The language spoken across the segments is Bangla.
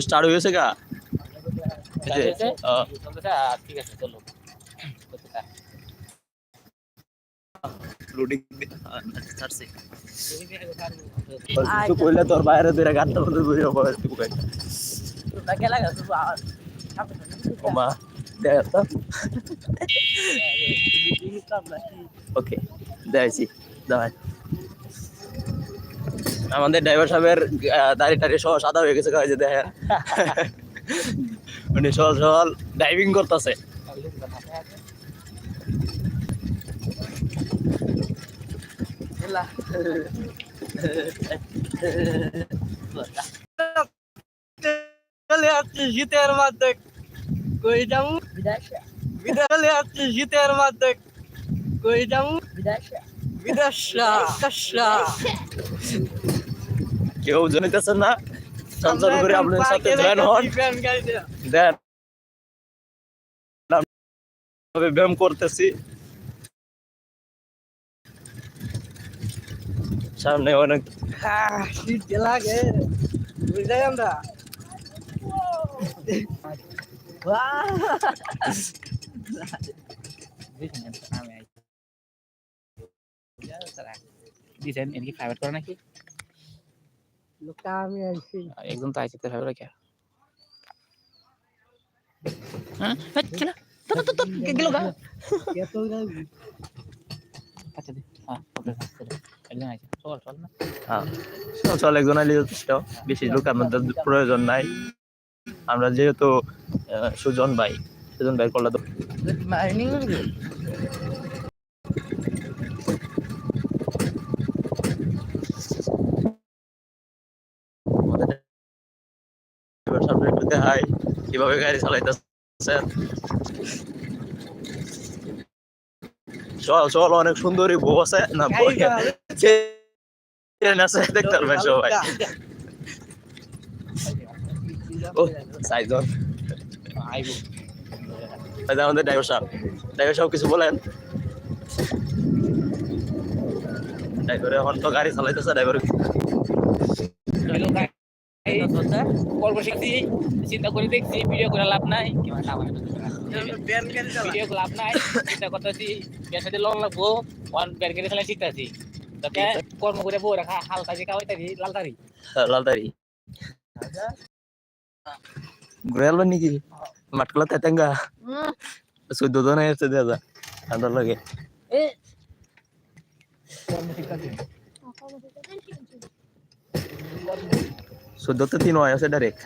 স্টার্ট গা? আহ, চলতেছে? আহ, ঠিক আছে চলো। লোডিং ছাড়ছে কিছু কইলে তোর বাইরে ধরে গানটা বন্ধ করে হবে তুই কই ওমা দেখ ওকে দেখাইছি দাঁড়াই আমাদের ড্রাইভার সাহেবের আহ, দাড়ি টাড়ি সহ সাদা হয়ে গেছে কাজে দেখেন উনি সহল সহল ড্রাইভিং করতেছে। চলে আসছে শীতের মধ্যে কই যাব? বিদেশে আসছে শীতের মধ্যে কই যাব? বিদেশা বিদেশা কেউ জানিতেছেন না চঞ্চল করে আপনার সাথে জয়েন হন দেন তবে ব্যায়াম করতেছি সামনে অনেক শীত লাগে বুঝলাই আমরা দিছেন এদিকে প্রাইভেট করে নাকি? লোকটা আমি আইছি। একদম তো আইসি প্রাইভেট রেখে। হ্যাঁ? চলো তো তো তো গেল গা। এত গাড়ি আচ্ছা দে হ্যাঁ ওকে চলো একদম আইসি চল চল না। হ্যাঁ, চল একজন আইলে যথেষ্ট। বেশি লোক আমাদের প্রয়োজন নাই। আমরা যেহেতু আহ, সুজন ভাই সুজন ভাই করলে তো সামনে একটু দেখাই কীভাবে গাড়ি চালাইতেছেন? চল চল অনেক সুন্দরী বউ আছে। না ট্রেন আছে দেখতে পারবেন সবাই। ও সাইজন। আমাদের ড্রাইভার সাহেব। ড্রাইভার সাহেব কিছু বলেন? ড্রাইভার এখন তো গাড়ি চালাইতেছে ড্রাইভার হ্যালো গাইস গল্প শিখছি চিন্তা করে দেখছি ভিডিও করে লাভ নাই। ভিডিও লাভ নাই চিন্তা করতেছি বিয়ের সাথে লং লাগবো ওয়ান ব্যান করে খেলা শিখতেছি তবে কর্ম করে বউ রাখা হালকা যে কাওয়াইতারি লালতারি লালদারি ঘুরে আলবেন নাকি মাটকলা তেতেঙ্গা। চোদ্দ জন এসে দেওয়া যা আন্দার লাগে। চোদ্দ তো তিন হয় আছে ডাইরেক্ট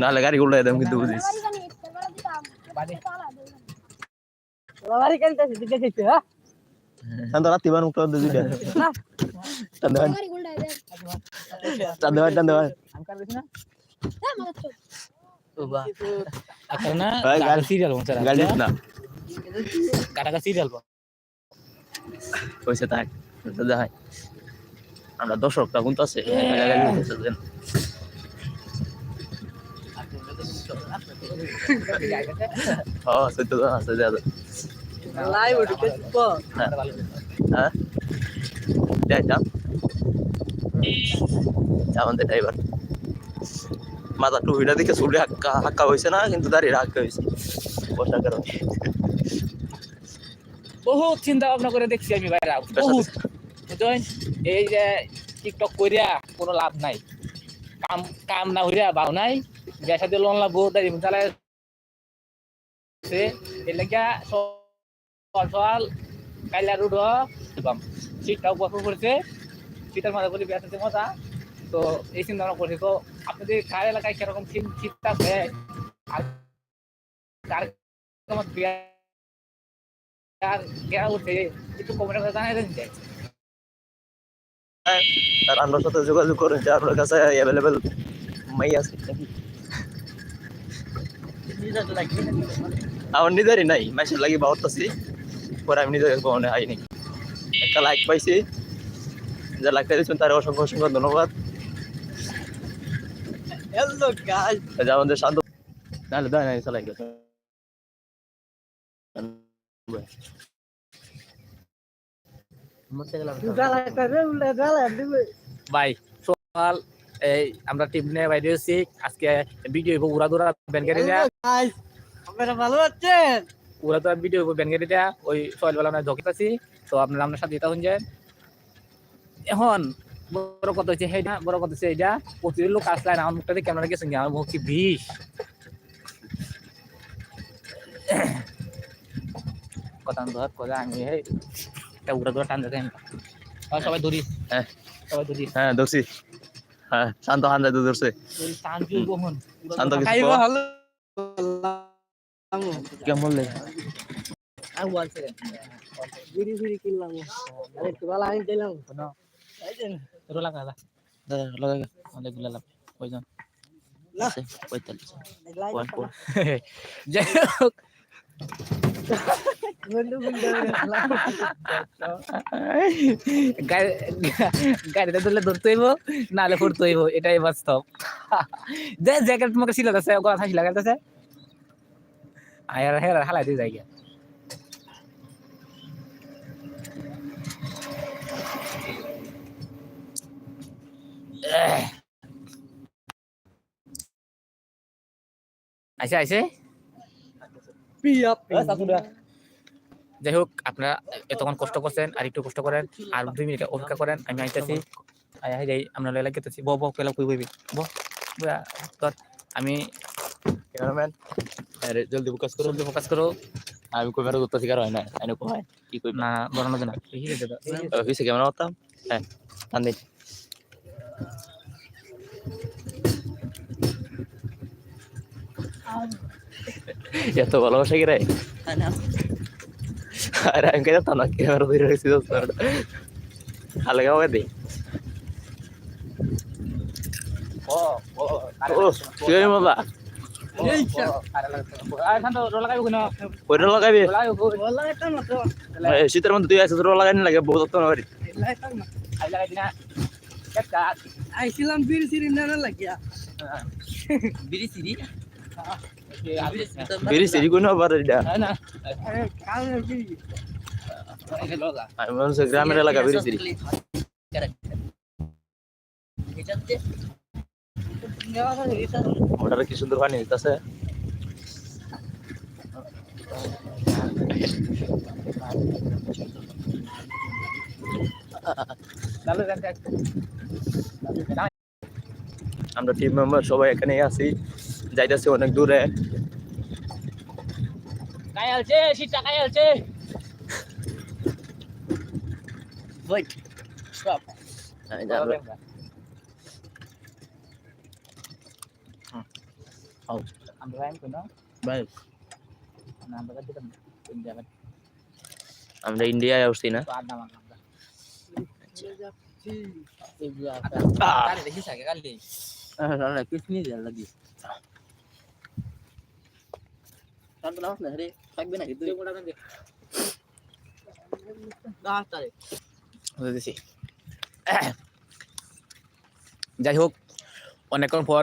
নাহলে গাড়ি উল্টাই দেন কিন্তু বুঝিস বাবারি কালতাছে দিতে দিতে হ্যাঁ শান্ত রাত্রি বান উঠতে দুই পয়সা থাক দেখাই আমরা দর্শকটা কিন্তু আছে। হ্যাঁ। হ্যাঁ? দেখ আমাদের ড্রাইভার মাথা টুপিটা দিকে চুলে হাক্কা হাক্কা হয়েছে না কিন্তু দাঁড়িয়ে হাক্কা হয়েছে। বসার কারণে। বহুত চিন্তা ভাবনা করে দেখছি আমি ভাইরা বহুত বুঝছেন এই যে টিকটক কইরা কোনো লাভ নাই কাম কাম না হইরা বাউ নাই বিয়া সাথে লোন দাঁড়িয়ে চালাই এর লাগিয়া সকাল কাইলা রুড দিবাম শীতটাও বছর পড়ছে শীতের মাঝে বলি বিয়া মজা তো এই চিন্তা ভাবনা করছি তো আপনাদের কার এলাকায় কীরকম শীত শীত আছে আর কার আর আমরা সাথে যোগাযোগ করেন যে আপনার কাছে অ্যাভেলেবেল মাই আছে আমার নিজেরই নাই মাসের লাগি বাহতাছি পরে আমি নিজের কখনো আইনি। একটা লাইক পাইছি যে লাইকটা দিয়েছেন তার অসংখ্য অসংখ্য ধন্যবাদ। আমাদের শান্ত নাহলে দেয় নাই চালাই জ্বালা করে উল্টে ভাই এই আমরা টিম নিয়ে বাইরে আজকে ভিডিও উড়া ভালো উড়া ভিডিও ওই আমরা তো আপনারা সাথে যেতে যে এখন বড় কথা হচ্ছে সেইটা বড় কথা হচ্ছে এইটা প্রতিদিন লোক আসলে আমার মুখটাতে ক্যামেরা গেছে আমার মুখ কথা ধর কথা আমি এই একটা উড়া দুরা টান দেখেন সবাই ধরি হ্যাঁ। সবাই ধরি হ্যাঁ ধরছি হ্যাঁ শান্ত হান যায় ধরছে টান কি কখন শান্ত কিছু খাইবো কও। ভালো কেমন লাগে আর বলছে বিড়ি বিড়ি কিনলাম আরে একটু ভালো আইন দিলাম কোনো এই যে না, রোলা কাদা দাদা লাগাই অনেকগুলা লাভ কয়জন না। আছে পঁয়তাল্লিশ লাইট ওয়ান ফোর যাই হোক বন্ধু বন্ধু গাড়ি- গাড়িতে ধরলে ধরতে হইব নাহলে ফুটতে হইব এটাই বাস্তব যে জ্যাকেট তোমাকে ছিল আছে গলা থাকি লাগাইতেছে আয়ার হের হালাই দিয়ে যাই যাই হোক আপনারা এতক্ষণ কষ্ট করছেন আর একটু কষ্ট করেন আর দুই মিনিট অপেক্ষা করেন আমি আইতেছি। আই আই যাই আমরা লেলা গেতেছি ব ব কেলা কই বইবি ব তোর আমি ক্যামেরাম্যান আরে জলদি ফোকাস করো। জলদি ফোকাস করো। আমি ক্যামেরা করতে শিকার হয় না আমি কই? কি কই? না বড় না এই যে দাদা হইছে ক্যামেরা করতাম হ্যাঁ টান দিন এত ভালোবাসা কি রে আরে আমি কেন না ক্যামেরা ধরে রেখেছি হালকা হবে দে রোলা রোলা শীতের মধ্যে তুই আসিস তোর লাগাই লাগে বহুত কেটকা আইছিলাম বিড়ি সিরি না লাগিয়া বিড়ি সিরি বেরি সেরি কোন আবার এটা আমি মনে হচ্ছে গ্রামের এলাকা বেরি সেরি ওটার কি সুন্দর পানি দেখ আমরা টিম মেম্বার সবাই এখানে আছি। যাইতেছি অনেক দূরে কাই আলছে সিটা কাই আলছে ওয়েট স্টপ আমি যাব। আমরা আইন কোন ভাই, না আমরা দিতাম কোন জায়গা আমরা ইন্ডিয়ায় আসছি না তো আড্ডা মারলাম আমরা আহ! কাল দেখি সাকে কাল দেখি কিসনি দেয়া লাগি শান্ত নাও না রে। থাকবে তারে বুঝেছি যাই হোক অনেকক্ষণ পর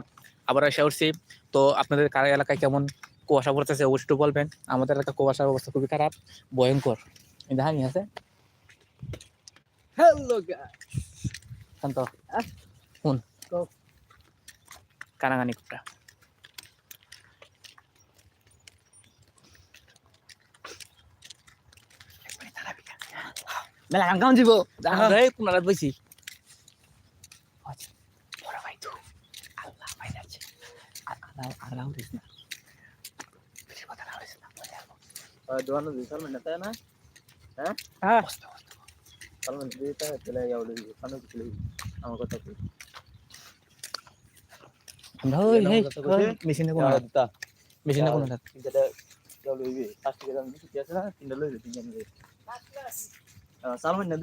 আবার এসে উঠছি। তো আপনাদের কার এলাকায় কেমন কুয়াশা পড়তেছে অবশ্যই বলবেন। আমাদের এলাকায় কুয়াশার অবস্থা খুবই খারাপ ভয়ঙ্কর। দেখানি আছে? হ্যালো শান্ত? শুন। কানাকানি কুটা মেলা গান গান দিব এই কোনারা বইছি বড় ভাই তো আল্লাহ ভাই যাচ্ছে আল্লাহ আল্লাহ উঠিস না বেশি কথা না উঠিস না মজা আসব দোকানে দুই সাল মিনিট না হ্যাঁ বসতে বসতে সাল মিনিট দিতে চলে যাও সামনে কিছু আমার কথা কই আমরা ওই এলাম হেই কথা কইছে? মেশিনে কোন দিতা মেশিনে কোন তিনটা যাও লইবি ফার্স্ট থেকে দাম দিতে আছে না তিনটা লইবি তিনটা লইবি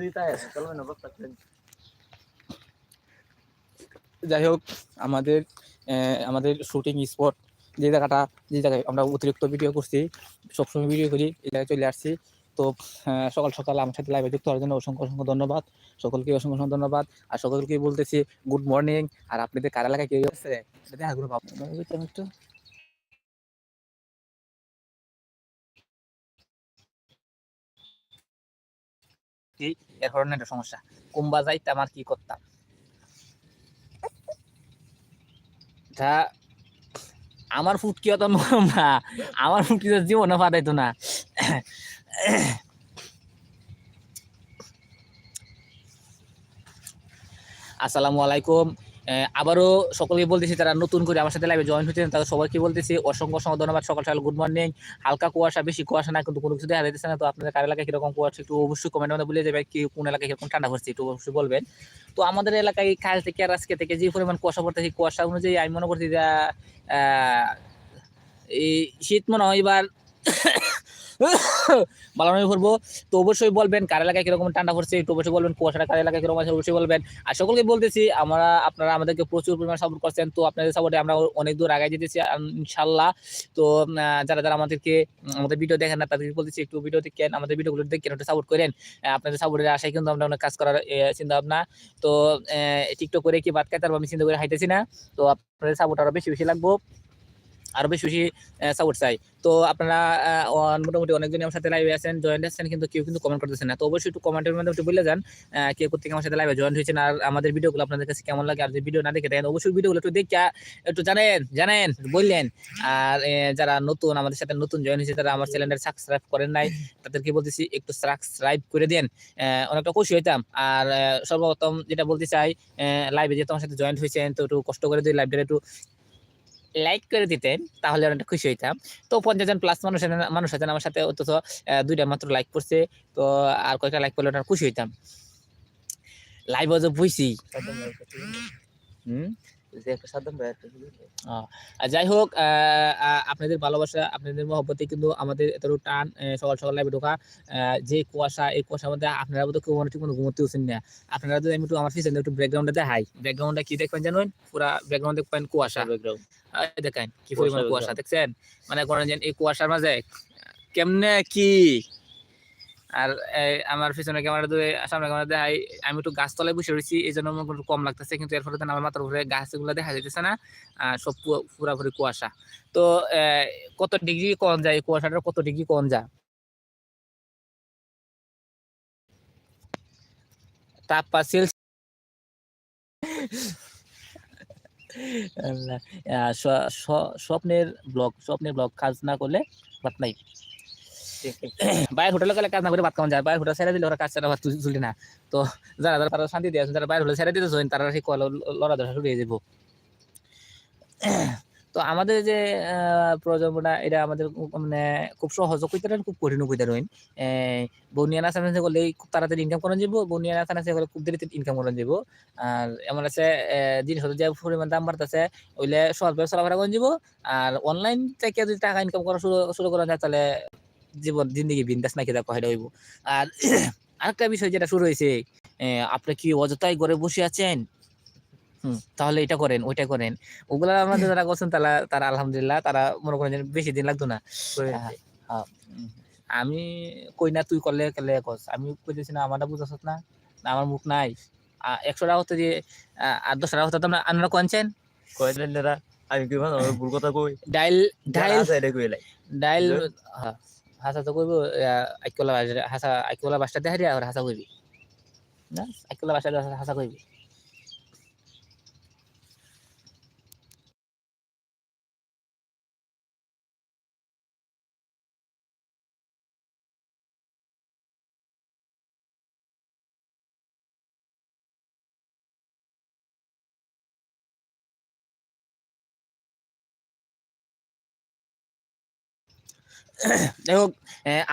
দিতে আছে বস্তা যাই হোক আমাদের আমাদের শুটিং স্পট যে জায়গাটা যে জায়গায় আমরা অতিরিক্ত ভিডিও করছি সবসময় ভিডিও করি এই জায়গায় চলে আসছি। তো সকাল সকাল আমার সাথে লাইভে যুক্ত হওয়ার জন্য অসংখ্য অসংখ্য ধন্যবাদ। সকলকে অসংখ্য অসংখ্য ধন্যবাদ। আর সকলকে বলতেছি গুড মর্নিং আর আপনাদের কার এলাকায় কেউ আছে? দেখা করে একটু কি? এর কারণে একটা সমস্যা। কুম্বা যাইতাম আর কি করতাম? আমার ফুটকি অত না। আমার ফুটকি তো জীবনে ফাটাইতো না। আসসালামু আলাইকুম। আবারও সকলকে বলতেছি তারা নতুন করে আমার সাথে লাইভে জয়েন হচ্ছেন তাদের সবাইকে বলতেছি, অসংখ্য অসংখ্য ধন্যবাদ, সকাল সকাল গুড মর্নিং হালকা কুয়াশা, বেশি কুয়াশা না, কিন্তু কোনো কিছু দেখা যাইতেছে না। তো আপনাদের কার এলাকায় কীরকম কুয়াশা, একটু অবশ্যই কমেন্টের মধ্যে বলে যাবে কি, কোন এলাকায় কীরকম ঠান্ডা পড়ছে, একটু অবশ্যই বলবেন। তো আমাদের এলাকায় কাল থেকে আর আজকে থেকে যে পরিমাণ কুয়াশা পড়তেছে কুয়াশা অনুযায়ী আমি মনে করছি যে এই শীত মনে হয় এবার ভালো নয় তো অবশ্যই বলবেন কার এলাকায় কীরকম ঠান্ডা পড়ছে, একটু অবশ্যই বলবেন কুয়াশাটা কার এলাকায় কীরকম আছে অবশ্যই বলবেন। আর সকলকে বলতেছি, আমরা, আপনারা আমাদেরকে প্রচুর পরিমাণ সাপোর্ট করছেন। তো আপনাদের সাপোর্টে আমরা অনেক দূর আগায় যেতেছি ইনশাল্লাহ। তো যারা যারা আমাদেরকে আমাদের ভিডিও দেখেন না, তাদেরকে বলতেছি, একটু ভিডিও দেখেন, আমাদের ভিডিওগুলো দেখেন, একটু সাপোর্ট করেন। আপনাদের সাপোর্টের আশায় কিন্তু আমরা অনেক কাজ করার চিন্তা ভাবনা। তো টিকটক করে কি বাদ খাইতে পারব আমি চিন্তা করে হাইতেছি না। তো আপনাদের সাপোর্ট আরও বেশি বেশি লাগবো। আরও বেশি বেশি সাপোর্ট চাই। তো আপনারা মোটামুটি অনেকজনই আমার সাথে লাইভে আছেন জয়েন্ট আছেন কিন্তু কেউ কিন্তু কমেন্ট করতেছেন না। তো অবশ্যই একটু কমেন্টের মধ্যে একটু বলে যান আহ, কে কোথেকে আমার সাথে লাইভে জয়েন হয়েছেন আর আমাদের ভিডিওগুলো আপনাদের কাছে কেমন লাগে আর যদি ভিডিও না দেখে দেখেন অবশ্যই ভিডিওগুলো একটু দেখে একটু জানেন জানেন বললেন। আর যারা নতুন আমাদের সাথে নতুন জয়েন হয়েছে তারা আমার চ্যানেলটা সাবস্ক্রাইব করেন নাই তাদেরকে বলতেছি একটু সাবস্ক্রাইব করে দেন। অনেকটা খুশি হইতাম। আর সর্বপ্রথম যেটা বলতে চাই লাইভে যেহেতু আমার সাথে জয়েন্ট হয়েছেন তো একটু কষ্ট করে দিয়ে লাইভটা একটু লাইক করে দিতেন তাহলে অনেকটা খুশি হইতাম। তো পঞ্চাশ জন প্লাস মানুষ মানুষ আছেন আমার সাথে আহ, দুইটা মাত্র লাইক করছে তো আর কয়েকটা লাইক করলে ওটা খুশি হইতাম। লাইভ যে বুঝছি। যাই হোক আপনাদের ভালোবাসা আপনাদের মহব্বতে কিন্তু আমাদের এতটুকু টান সকাল সকাল লাইভে ঢোকা। যে কুয়াশা এই কুয়াশার মধ্যে আপনারা বোধ কেউ ঠিক মতো ঘুমোতে উঠছেন না। আপনারা যদি আমি একটু আমার পিছনে একটু ব্যাকগ্রাউন্ডে দেখাই। ব্যাকগ্রাউন্ডে কি দেখবেন জানেন? পুরা ব্যাকগ্রাউন্ড দেখবেন কুয়াশা। ব্যাকগ্রাউন্ড দেখেন কি পরিমাণ কুয়াশা, দেখছেন? মানে করেন যে এই কুয়াশার মাঝে কেমনে কি? আর আমার পিছনে ক্যামেরা দিয়ে সামনে ক্যামেরা দেখাই আমি একটু গাছতলায় বসে রয়েছি এই জন্য আমার কম লাগতেছে কিন্তু এর ফলে তো আমার মাথার উপরে গাছগুলো দেখা যাইতেছে না সব পুরাপুরি কুয়াশা। তো আহ, কত ডিগ্রি কম যায় এই কুয়াশাটা কত ডিগ্রি কম যায়? তাপমাত্রা স্বপ্নের ব্লগ স্বপ্নের ব্লগ, কাজ না করলে ভাত নাই। বাইরের হোটেলে গেলে কাজ না করে ভাত যায়, বাইরের হোটেল ছেড়ে দিলে ওরা কাজ ছাড়া ভাত চুলি না। তো যারা যারা তারা শান্তি দিয়ে আছেন, যারা বাইরের হোটেল ছেড়ে দিতে তারা সেই লড়া ধরা শুরু হয়ে তো আমাদের যে প্রজন্মটা এটা আমাদের মানে খুব সহজ। কইতে খুব কঠিন কইতে রইন বনিয়ানা সানাসে করলে খুব তাড়াতাড়ি ইনকাম করা যাব বনিয়ানা সানাসে করলে খুব দেরিতে ইনকাম করা যাব আর এমন আছে আহ, জিনিসপত্র যে পরিমাণ দাম বাড়তেছে ওইলে সহজভাবে চলাফেরা করে যাব আর অনলাইন থেকে যদি টাকা ইনকাম করা শুরু শুরু করা যায় তাহলে জীবন জিন্দগি বিন্দাস নাকি দেখো এটা হইব। আর আরেকটা বিষয় যেটা শুরু হয়েছে আপনি কি অযথাই ঘরে বসে আছেন? তাহলে এটা করেন ওইটা করেন। ওগুলা আমাদের যারা করছেন তারা তারা আলহামদুলিল্লাহ তারা মনে করেন বেশি দিন লাগতো না। আমি কই না তুই করলে কেলে কস আমি কইতেছি না আমারটা বুঝাছ না আমার মুখ নাই। একশো টাকা হতে যে আ, আর দশ টাকা হতে তো আপনারা আপনারা কোনছেন আমি কি মানে ভুল কথা কই? ডাইল ডাইল এটা কই লাই? ডাইল হাসা তো কইব আইকলা হাসা আইকলা বাসটা দেখারি আর হাসা কইবি। না আইকলা বাসটা হাসা কইবি। যাই হোক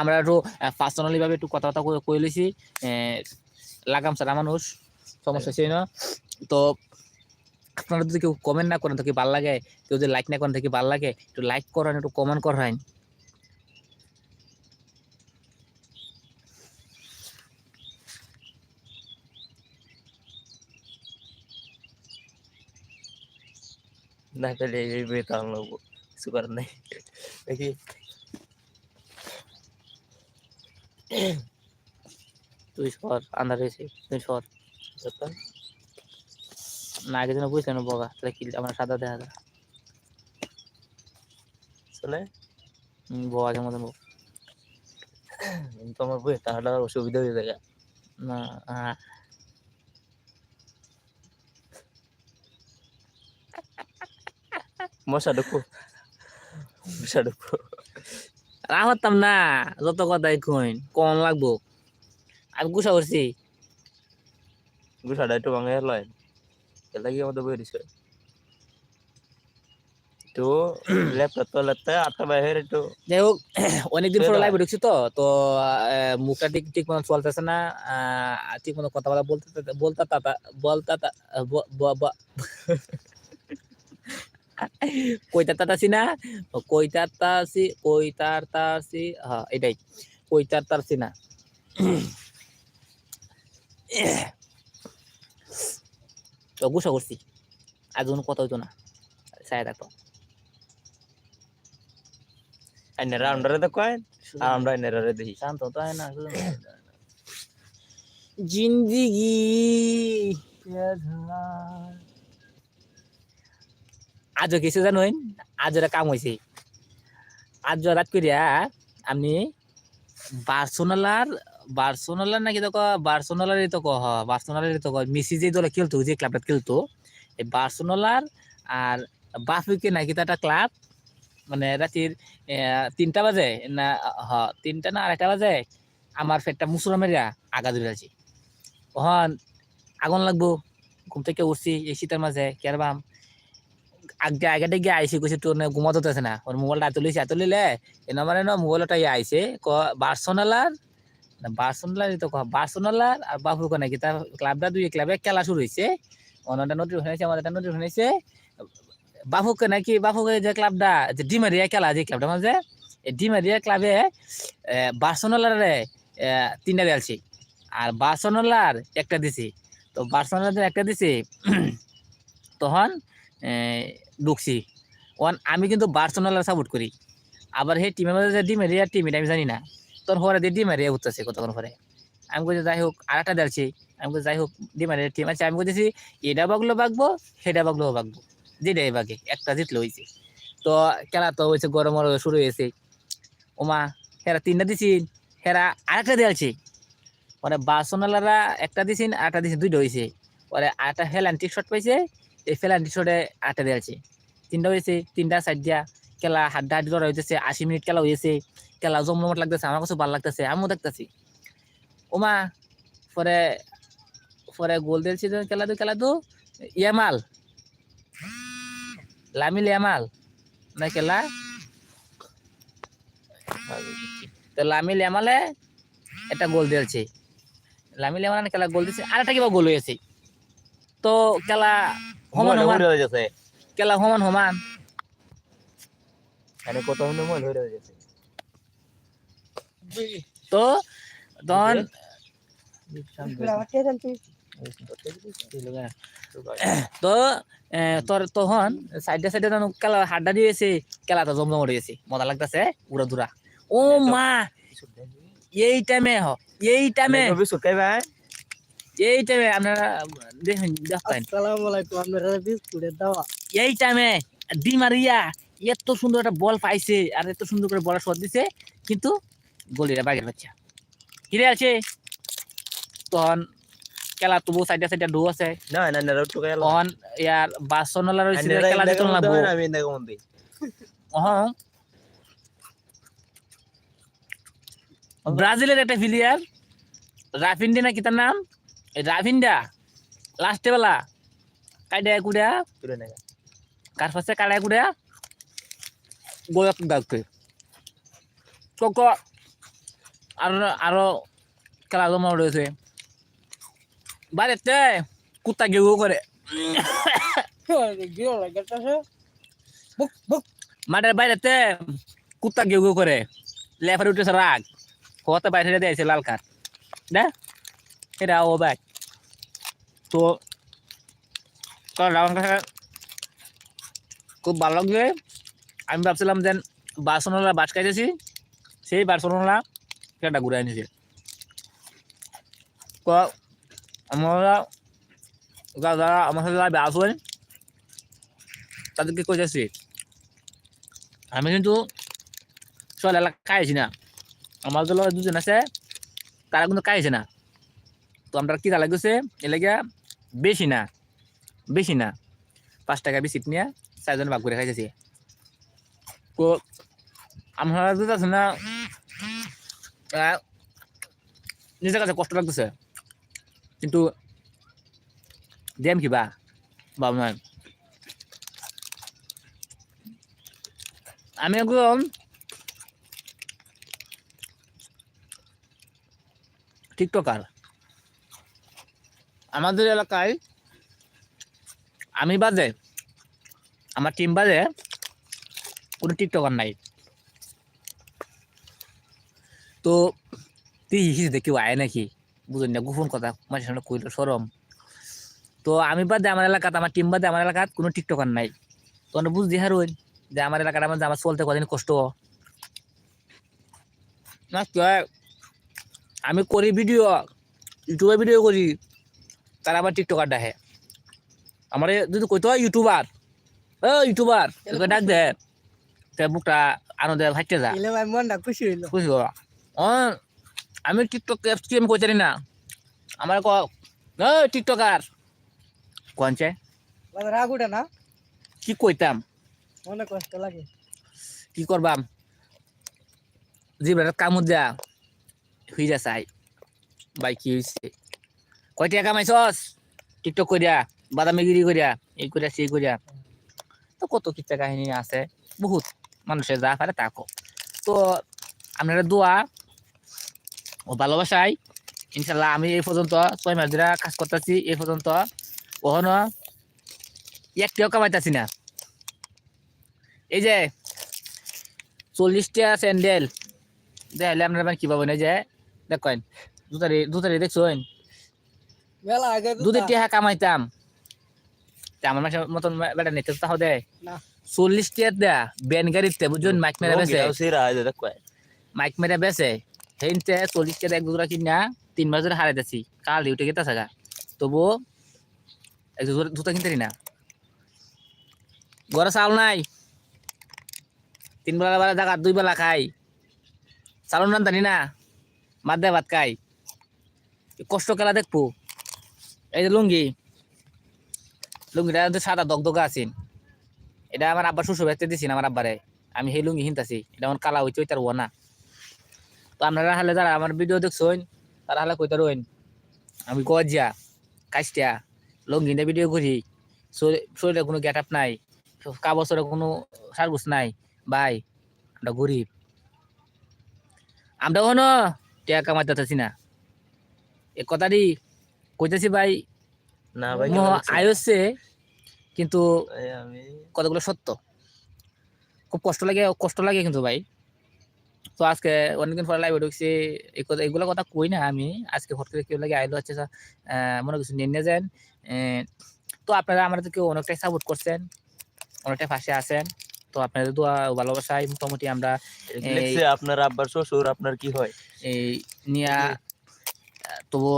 আমরা একটু পার্সোনালি ভাবে একটু কথাবার্তা কই লইছি। লাগাম সারা মানুষ, সমস্যা ছিল না। তো আপনারা যদি কেউ কমেন্ট না করেন, তো কি ভালো লাগে? কেউ যদি লাইক না করেন, তো কি ভালো লাগে? একটু লাইক করেন, একটু কমেন্ট করেন। না পেলে এই বেতা আনলো কিছু করার নাই। দেখি। তুই সর আন্ধার হয়েছে তুই সর। না আগে যেন বুঝলেন বগা। তাহলে কি আমার সাদা দেখা যায়। চলে মতন বউ। বই তাহলে অসুবিধা হয়ে যায় না আহ, মশা ঢুকু। মশা ঢুকু। রাগ হতাম না যত কথাই কইন কোন লাগবো আমি গুছা করছি গুছাটা একটু ভাঙে লয় এটা কি আমাদের বই দিছে তো ল্যাপটপ তো লেতে আটটা বাইরে একটু যাই হোক অনেকদিন পরে। লাইভে ঢুকছি তো তো মুখটা ঠিক ঠিক মতো চলতেছে না ঠিক মতো কথা বলা বলতে বলতে বলতে কইতা তাতাছি না কইতা তাসি কইতার তাসি হ্যাঁ এটাই কইতার তারছি না তো গুসা করছি আজ কোনো কথা হইতো না সায় থাকতো রাউন্ডারে তো কয় আর আমরা দেখি শান্ত তো হয় না জিন্দিগি আজও কিছু জানুন আজ একটা কাম হয়েছে আজ রাত করিয়া আমি বার্সোনালার বার্সোনালার নাকি তো বার্সোনালারই তো কহ বার্সোনালারই তো মেসি যে দলে খেলতো, যে ক্লাবটা খেলতো, এই বার্সোনালার আর বাফিকে নাকি তো একটা ক্লাব মানে রাতির তিনটা বাজে, না, হ, তিনটা না আড়াইটা বাজে আমার ফেটটা মুসুরা মেরিয়া আগা ধরে আছে ওহন আগুন লাগবো, ঘুম থেকে উঠছি, এই শীতের মাঝে কেরবাম আগে আগে গিয়ে আইসি কইছে তোর না ঘুমাতে হতেছে না। ওর মোবাইলটা তুলিছে তুলিলে এ মানে না মোবাইলটা ইয়ে আইছে, ক, বার্সোনালার, না বার্সোনালার তো বার্সোনালার আর বাবু কোনে কি তার ক্লাবটা দুই ক্লাবে খেলা শুরু হয়েছে অন্যটা নদীর হয়েছে আমাদের একটা নদীর হয়েছে। বাফুকে নাকি বাফুকে যে ক্লাবটা, যে ডিমারিয়া খেলা, যে ক্লাবটা মাঝে এই ডিমারিয়া ক্লাবে বার্সোনালারে তিনটা দেয়ালছি আর বার্সোনালার একটা দিছি। তো বার্সোনালার একটা দিছি, তখন ঢুকছি ওয়ান, আমি কিন্তু বার্সোনালার সাপোর্ট করি। আবার সেই টিমের মধ্যে যে ডিমারিয়া টিম এটা আমি জানি না। তোর পরে দিয়ে ডিমারিয়া উঠতেছে কতক্ষণ পরে? আমি বলছি, যাই হোক, আর একটা দেয়ালছি আমি বলছি, যাই হোক ডিমারিয়া টিম আছে আমি বলতেছি, এটা বাগলো বাগবো, সেটা বাগলো বাগবো। যেটাই বাগে, একটা জিতলো হয়েছে তো খেলা তো হয়েছে গরম শুরু হয়েছে ওমা, হেরা তিনটা দিছি হেরা আরেকটা দেয়ালছে পরে বাসনালারা একটা দিছেন, আরেকটা দিছে দুইটা হয়েছে পরে আরেকটা হেলান্টিক শট পাইছে ফেলান্টিক শটে আরেকটা দেয়ালছে তিনটা হয়েছে তিনটা সাইড দিয়া। খেলা হাড্ডা হাড্ডি লড়াই হইতেছে আশি মিনিট খেলা হয়েছে খেলা জমজমট লাগতেছে আমার কাছে ভালো লাগতেছে আমিও দেখতেছি ওমা পরে পরে গোল দিয়েছি খেলা তো খেলা তো ইয়ামাল। লামিল ইয়ামাল। না খেলা তো লামিল ইয়ামালে একটা গোল দিয়েছে লামিল ইয়ামাল খেলা গোল দিয়েছে আর একটা কিবা গোল হয়েছে তো খেলা সমান সমান হয়ে যাচ্ছে সমান সমান। এনে কত হইল মোবাইল হয়ে যাচ্ছে তো তখন তো এ, তোর তখন সাইডে সাইডে খেলা হাড্ডা দিয়েছে খেলাটা জমজম উঠে মজা লাগতেছে উড়া দুরা ও মা! এই টাইমে হ এই টাইমে। বিস্কুট খাইবা এই টাইমে আপনারা দেখেন দেখেন। আসসালামু আলাইকুম আপনারা বিস্কুটের দাওয়া। এই টাইমে ডি মারিয়া এত সুন্দর একটা বল পাইছে আর এত সুন্দর করে বলার শট দিছে কিন্তু গলিরা বাগের বাচ্চা কিরে আছে। তখন খেলা তবু সাইডে সাইডে ঢু আছে। না ইয়ার বাসনলা রয়েছে খেলা দিতে না আমি অহং। ব্রাজিলের একটা প্লেয়ার রাফিন্ডি না কি তার নাম? এই রাফিন্ডা লাস্টে বেলা কাইডা কুড়া? কার পাশে কাড়া কুড়া? গোল ডাকতে কক আরও আরও খেলা জমা রয়েছে বাড়িতে কুত্তা গেউ করে। মাঠের বাইরেতে কুত্তা গেউ করে। লেফারে উঠেছে রাগ। হতে বাইরে দিয়েছে লাল কার্ড। না এটা ও ব্যাগ তো রাউন্ড কাছে খুব ভালো লাগছে আমি ভাবছিলাম যে বার্সোনালা বাস খাইতেছি, সেই বার্সোনালা সেটা ঘুরে এনেছে তো, আমরা যারা আমার সাথে যারা আসবেন তাদেরকে কইতেছি, আমি কিন্তু সব এলাকা খাইছি না। আমার দল দুজন আছে, তারা কিন্তু খাইছে না। তো আমরা কি লাগছে? এলাকা বেশি না বেশি না। পাঁচ টাকা বিস্কিট নিয়ে চারজন ভাগ করে খাইতেছি তো আমরা আছে না নিজের কাছে কষ্ট লাগতেছে কিন্তু দেম কিবা ভাবনা আমি একদম টিকটকার আমাদের এলাকায় আমি বাদে আমার টিম বাদে কোনো টিকটকার নাই। তো তুই হিসেবে কেউ আয় নাকি? বুঝলি না, গোপন কথা, মাঝে সামনে কইল, সরম। তো আমি বাদে আমার এলাকাতে, আমার টিম বাদে আমার এলাকাত কোনো টিকটকার নাই। তো আমরা বুঝতে হারুন, যে আমার এলাকার আমার আমার চলতে কদিন কষ্ট। না আমি করি ভিডিও ইউটিউবে ভিডিও করি। তারা আবার টিকটকার দেখে। আমার যদি কইতে হয় ইউটিউবার ও ইউটিউবার তোকে ডাক দে। তে বুকটা আনন্দে ভাইতে যা। মনটা খুশি হইল। বুঝলো ও আমি টিকটক অ্যাপস কি আমি কই জানি না। আমার ক টিকটকার। কোনছে মানে রাগ উঠে না? কি কইতাম? মনে কষ্ট লাগে। কি করবাম? জিব্রাটা কামুদ যা হই যা চাই বাই কি হইছে? কয় টাকা কামাইছস? টিকটক করিয়া বাদামিগিরি করিয়া এই করিয়া সেই করিয়া তো কত কিচ্ছা কাহিনী আছে? বহুত মানুষের যা পারে তা তো আপনারা দোয়া ও ভালোবাসাই ইনশাল্লাহ আমি এই পর্যন্ত ছয় মাস ধরে কাজ করতেছি, এই পর্যন্ত কখনো একটিও কামাইতেছি না। এই যে চল্লিশটা স্যান্ডেল দেখলে আপনারা মানে কি পাবেন এই যে, দেখেন দুটারি দুটারি দেখছেন দুধের টিহা কামাইতাম। আমার মাসের মতন বেটা নিতে তাহ দে। চল্লিশ টিয়ার দেয়া বেন গাড়িতে বুঝছেন মাইক মেরে বেছে। মাইক মেরে বেছে। হেনতে চল্লিশ টিয়ার এক দুটা কিনা তিন মাস ধরে হারাইতেছি কাল উঠে গেতে থাকা তবু এক দুটো- দুটো কিনতে না ঘরে চাল নাই। তিন বেলা বেলা জায়গা দুই বেলা খাই। চালন রান জানি না মাদ দেয় ভাত খাই। কষ্ট খেলা দেখব। এই যে লুঙ্গি। লুঙ্গিটা সাদা দগদগা আছেন এটা আমার আব্বার শ্বশুর বাড়িতে দিয়েছেন আমার আব্বারে। আমি সেই লুঙ্গি হিনতাছি। এটা আমার কালা হইতে হইতার না তো আপনারা হলে যারা আমার ভিডিও দেখছেন, তারা হলে কইতার হইন আমি গজিয়া কাস্টিয়া লুঙ্গিটা ভিডিও করি। শরীরে- কোনো গেট আপ নাই কাবছরে কোনো সারগুস নাই। ভাই, আমরা গরিব। আমরা কোনো টাকা কামাইতেছি না। এ কথাটি কইতেছি ভাই না ভাই আয়সে কিন্তু আমি কতগুলো সত্য? খুব কষ্ট লাগে কষ্ট লাগে কিন্তু ভাই। তো আজকে অনেকদিন পরে লাইভে ঢুকছি এগুলো কথা কই না আমি। আজকে হট করে কেউ লাগে আইলো হচ্ছে মনে কিছু নিয়ে নিয়ে যান তো আপনারা আমাদের কেউ অনেকটাই সাপোর্ট করছেন অনেকটাই পাশে আছেন। তো আপনাদের দোয়া ভালোবাসায় মোটামুটি আমরা আপনার আব্বার শ্বশুর আপনার কি হয়? এই নিয়া তবু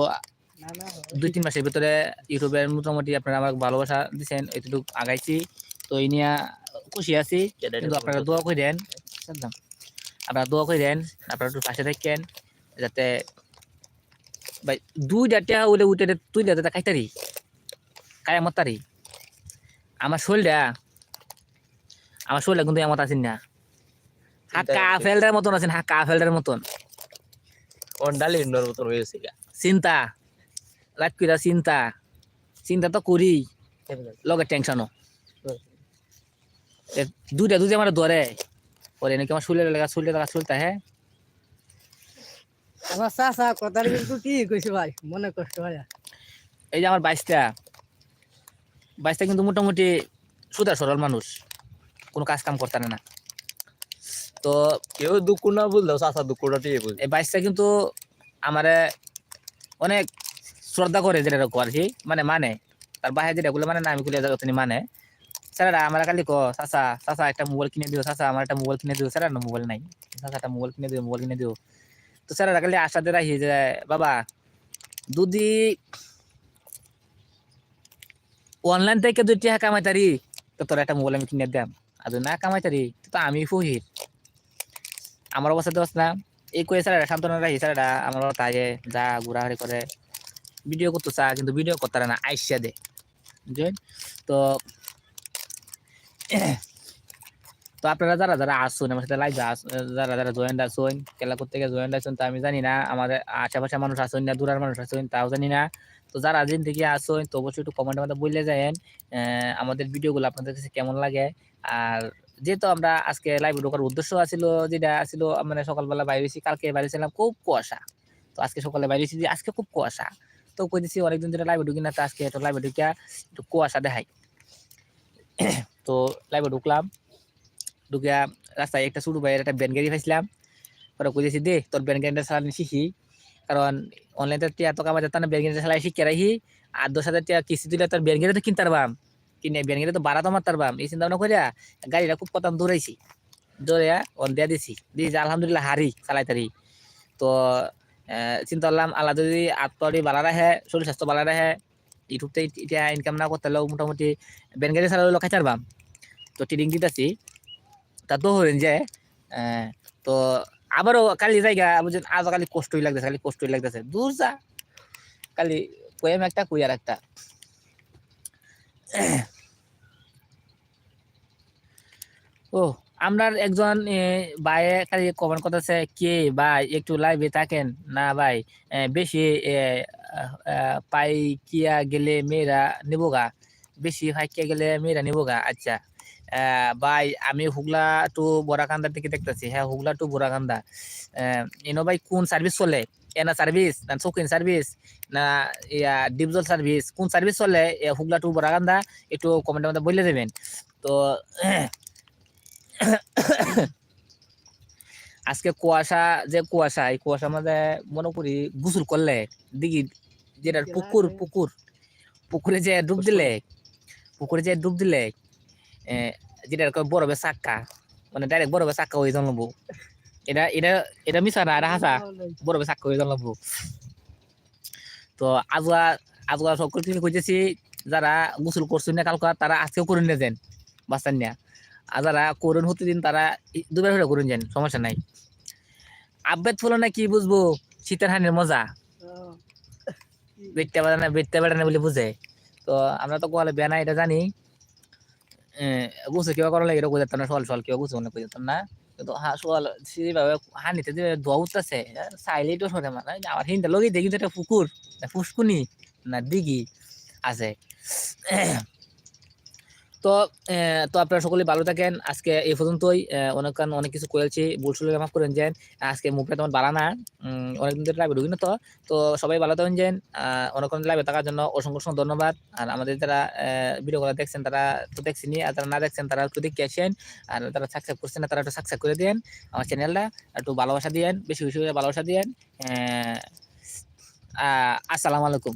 দুই তিন মাসের ভিতরে ইউটিউবের মোটামুটি আপনারা আমাকে ভালোবাসা দিচ্ছেন এতটুকু আগাইছি। তো এই নিয়ে খুশি আছি। কিন্তু আপনারা দোয়া করে দেন? আপনারা দোয়া করে দেন আপনারা একটু পাশে থাকেন যাতে ভাই দুই ডাটা উলে উঠে তুই যাতে খাইতারি কায় মতারি আমার শরীরটা আমার শরীরটা কিন্তু এমত আছেন না। হাক্কা আপেলটার মতন আছেন হাক্কা আপেলটার মতন। ইন্ডোর মতন হয়েছে গা। চিন্তা। রাত কইরা চিন্তা। চিন্তা তো করি। লগে টেনশনও দুইটা দুইটা আমার ধরে পরে নাকি আমার শুলে লাগা শুলে লাগা শুলতা হ্যাঁ আমার চাচা কথার কিন্তু কি কইছে ভাই? মনে কষ্ট হয়। এই যে আমার বাইশটা। বাইশটা কিন্তু মোটামুটি সুদার সরল মানুষ কোনো কাজ কাম করতে না। তো কেউ দুঃখ না বুঝলেও চাচা দুঃখটা বুঝ এই বাইশটা কিন্তু আমারে অনেক শ্রদ্ধা করে যেটা আর কি মানে মানে। তার বাইরে যেটা গুলো মানে না, আমি গুলো তিনি মানে। স্যার আমার কালি ক চাচা চাচা একটা মোবাইল কিনে দিও, চাচা, আমার একটা মোবাইল কিনে দিও। স্যার মোবাইল নাই। চাচা, একটা মোবাইল কিনে দিও মোবাইল কিনে দিও। তো স্যার কালি আশাতে রাখি যে, বাবা যদি অনলাইন থেকে দুই টাকা কামাইতারি, তো তোর একটা মোবাইল আমি কিনে দাম আর যদি না কামাইতারি, তো আমি ফহির আমার অবস্থা দোষ না এই কয়ে স্যার সান্ত্বনা রাখি স্যার আমার তাই যা ঘোরাঘুরি করে ভিডিও করতে চা কিন্তু ভিডিও করতে পারে না, আইসা দে। তো তো আপনারা যারা যারা আসুন, আমার সাথে লাইভে যারা যারা জয়েন্ট আসুন খেলা করতে গিয়ে জয়েন্ট আসুন, তো আমি জানি না, আমাদের আশেপাশে মানুষ আসুন না, দূরের মানুষ আসুন, তাও জানি না। তো যারা দিন থেকে আসুন, তো অবশ্যই একটু কমেন্টের মধ্যে বললে যায়েন আমাদের ভিডিওগুলো আপনাদের কাছে কেমন লাগে। আর যেহেতু আমরা আজকে লাইভে ঢোকার উদ্দেশ্য আছিল, যেটা ছিল মানে সকালবেলা বাইরে হয়েছি কালকে বাইরে ছিলাম খুব কুয়াশা। তো আজকে সকালে বাইরে হয়েছি যে, আজকে খুব কুয়াশা। তো কই দিছি অনেকদিন ধরে লাইভে ঢুকি না তো আজকে একটু লাইভে ঢুকিয়া একটু কুয়াশা দেখাই তো লাইভে ঢুকলাম ঢুকিয়া রাস্তায় একটা ছোট ভাইয়ের একটা ব্যান গাড়ি পাইছিলাম পরে কইতেছি দে তোর ব্যান গাড়িটা চালানি শিখি কারণ অনলাইনে টিয়া তো কামাই যেত না ব্যান গাড়িটা চালাই শিখে রাখি আর দশ হাজার টাকা কিস্তি দিলে তোর ব্যান গাড়ি তো কিনতে পারবাম কিনে ব্যান গাড়ি তো বাড়া তো মারতে পারবাম এই চিন্তা ভাবনা করিয়া গাড়িটা খুব কথা দৌড়াইছি দৌড়াইয়া অন দিয়া দিছি দিয়েছি আলহামদুলিল্লাহ হারি চালাই তারি তো আহ, চিন্তা করলাম, আল্লাহ যদি আত্মরি বালা রাখে শরীর স্বাস্থ্য বালা রাখে ইউটিউবতে এতিয়া ইনকাম না করতে হলেও মোটামুটি ব্যান গাড়ি চালালে খাইতে পারবাম তো ট্রেডিং দিতেছি তা তো হলেন যে তো আবারও কালি জায়গা বুঝছেন আজ কালি কষ্টই লাগতেছে খালি কষ্টই লাগতেছে দূর যা। কালি কয়াম একটা কুই আর একটা। ও আপনার একজন ভাইয়ে খালি কমেন্ট করতেছে, কে ভাই, একটু লাইভে থাকেন? না ভাই বেশি পাই কিয়া গেলে মেয়েরা নেবগা, বেশি হাইকিয়া গেলে মেয়েরা নেবগা। আচ্ছা ভাই, আমি হুগলা টু বরাকান্দা থেকে দেখতেছি। হ্যাঁ হুগলা টু বরাকান্দা এনো ভাই কোন সার্ভিস চলে? এনা সার্ভিস না চৌকিন সার্ভিস না ইয়া ডিপজল সার্ভিস কোন সার্ভিস চলে? হুগলা টু বরাকান্দা একটু কমেন্টের মধ্যে বলে দেবেন। তো আজকে কুয়াশা যে কুয়াশা এই কুয়াশার মধ্যে মনে করি গোসল করলে দিঘি যেটা পুকুর পুকুর পুকুরে যে ডুব দিলে পুকুরে যে ডুব দিলে যেটা বরফের চাক্কা মানে ডাইরেক্ট বরফের চাক্কা হয়ে জন্মবো। এটা এটা এটা মিশা না এটা হাসা। বরফের চাক্কা হয়ে জন্মবো। তো আজুয়া আজুয়া সব কিছু কইতেছি যারা গোসল করছেন না কালকা তারা আজকেও করে নিয়ে যান বাচ্চার নিয়ে আর যারা করুন হতে দিন, তারা দুবার হলে করুন যান, সমস্যা নাই। আব্বেদ ফুলো না কি বুঝব? শীতের হানের মজা। বেটতে পারে না বেটতে পারে না বলে বুঝে। তো আমরা তো গোয়ালে বেনা এটা জানি। গুছে কিবা করা লাগে, এটা বুঝতাম না সল সল কেউ গুছে মনে বুঝতাম না। কিন্তু হা সল সেভাবে হানিতে যে ধোয়া উঠতেছে চাইলেই তো সরে মানে আমার হিন্দা লগেই দেখি তো একটা পুকুর, না ফুসকুনি না দিঘি আছে। তো তো আপনারা সকলে ভালো থাকেন। আজকে এই পর্যন্তই। অনেক অনেকক্ষণ অনেক কিছু করেছি। ভুল সুলে মাফ করেন যেন আজকে মুখটা তোমার বাড়া না। অনেকদিন ধরে লাইভে ঢুকি না তো। তো সবাই ভালো থাকেন যেন। অনেকক্ষণ লাইভে থাকার জন্য অসংখ্য অসংখ্য ধন্যবাদ। আর আমাদের যারা ভিডিওগুলো দেখছেন, তারা তো দেখছেনি আর যারা না দেখছেন, তারা একটু দেখে আসেন। আর তারা সাবস্ক্রাইব করছেন না, তারা একটু সাবস্ক্রাইব করে দেন আমার চ্যানেলটা একটু ভালোবাসা দিয়েন, বেশি বেশি করে ভালোবাসা দিয়েন। আসসালামু আলাইকুম।